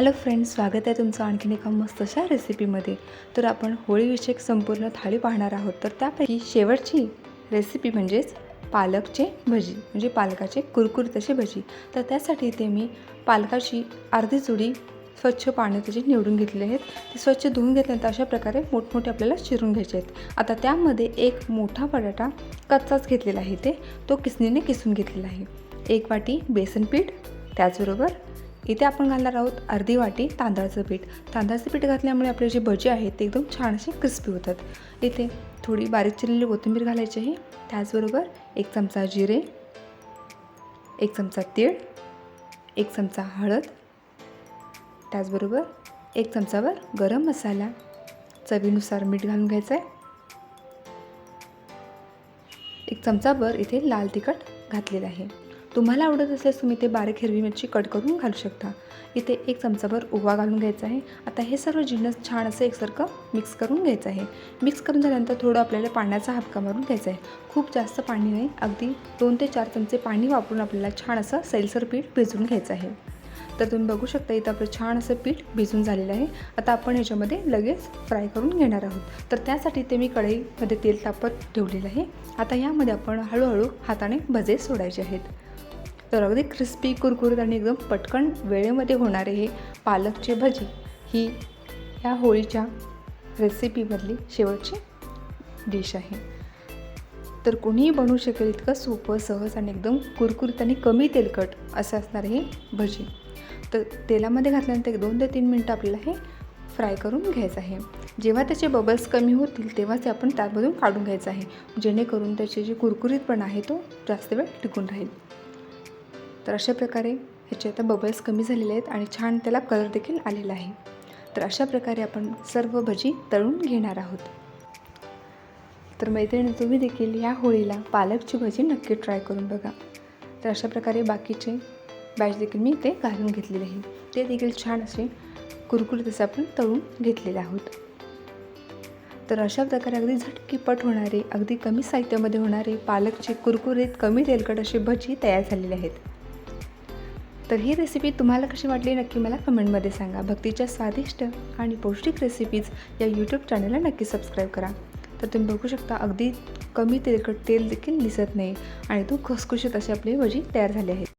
Hello friends स्वागत आहे तुमचं आणखीन एका मस्त अशा रेसिपीमध्ये. तर आपण होळीविषयक संपूर्ण थाळी पाहणार आहोत. तर त्यापैकी शेवटची रेसिपी म्हणजेच पालकचे भजी म्हणजे पालकाचे कुरकुरीत असे भजी. तर त्यासाठी इथे मी पालकाची अर्धी जुडी स्वच्छ पाण्यात त्याची निवडून घेतलेली आहेत. ते स्वच्छ धुवून घेतल्यानंतर अशा प्रकारे मोठमोठे आपल्याला चिरून घ्यायचे आहेत. आता त्यामध्ये एक मोठा बटाटा कच्चाच घेतलेला आहे ते तो किसणीने किसून घेतलेला आहे. एक वाटी बेसन पीठ त्याचबरोबर इथे आपण घालणार आहोत अर्धी वाटी तांदळाचं पीठ. तांदळाचं पीठ घातल्यामुळे आपले जे भजी आहेत ते एकदम छान असे क्रिस्पी होतात. इथे थोडी बारीक चिरलेली कोथिंबीर घालायची आहे त्याचबरोबर एक चमचा जिरे एक चमचा तीळ एक चमचा हळद त्याचबरोबर एक चमचावर गरम मसाला. चवीनुसार मीठ घालून घ्यायचं आहे एक चमचाभर इथे लाल तिखट घातलेलं आहे. तुम्हाला आवडत असल्यास तुम्ही ते बारीक हिरवी मिरची कट करून घालू शकता. इथे एक चमचाभर ओवा घालून घ्यायचा आहे. आता हे सर्व जिन्नस छान असं एकसारखं मिक्स करून घ्यायचं आहे. मिक्स करून झाल्यानंतर थोडं आपल्याला पाण्याचा हापका मारून घ्यायचा आहे. खूप जास्त पाणी नाही अगदी दोन ते चार चमचे पाणी वापरून आपल्याला छान असं सैलसर पीठ भिजवून घ्यायचं आहे. तर तुम्ही बघू शकता इथं आपलं छान असं पीठ भिजून झालेलं आहे. आता आपण ह्याच्यामध्ये लगेच फ्राय करून घेणार आहोत. तर त्यासाठी ते मी कढईमध्ये तेल तापत ठेवलेलं आहे. आता यामध्ये आपण हळूहळू हाताने भजे सोडायचे आहेत. तर अगदी क्रिस्पी कुरकुरीत आणि एकदम पटकन वेळेमध्ये होणारे हे पालकचे भजी ही ह्या होळीच्या रेसिपीमधली शेवटची डिश आहे. तर कोणीही बनवू शकेल इतकं सोपं सहज आणि एकदम कुरकुरीत आणि कमी तेलकट असं असणार हे भजी. तर तेलामध्ये घातल्यानंतर एक दोन ते तीन मिनटं आपल्याला हे फ्राय करून घ्यायचं आहे. जेव्हा त्याचे बबल्स कमी होतील तेव्हाच ते आपण त्यामधून काढून घ्यायचं आहे. जेणेकरून त्याचे जे कुरकुरीतपणा आहे तो जास्त वेळ टिकून राहील. तर अशा प्रकारे ह्याचे आता बबल्स कमी झालेले आहेत आणि छान त्याला कलर देखील आलेला आहे. तर अशा प्रकारे आपण सर्व भजी तळून घेणार आहोत. तर मैत्रिणी तुम्ही देखील या होळीला पालकची भजी नक्की ट्राय करून बघा. तर अशा प्रकारे बाकीचे बॅच देखील मी ते घालून घेतलेले आहे. ते देखील छान असे कुरकुरीत असे आपण तळून घेतलेले आहोत. तर अशा प्रकारे अगदी झटकीपट होणारे अगदी कमी साहित्यामध्ये होणारे पालकचे कुरकुरीत कमी तेलकट असे भजी तयार झालेले आहेत. तर ही रेसिपी तुम्हाला कशी वाटली नक्की मला कमेंटमध्ये सांगा. भक्तीच्या स्वादिष्ट आणि पौष्टिक रेसिपीज या यूट्यूब चॅनलला नक्की सबस्क्राईब करा. तर तुम्ही बघू शकता अगदी कमी तेलकट तेल देखील दिसत नाही आणि तो खुसखुशीत असे आपले भजी तयार झाले आहेत.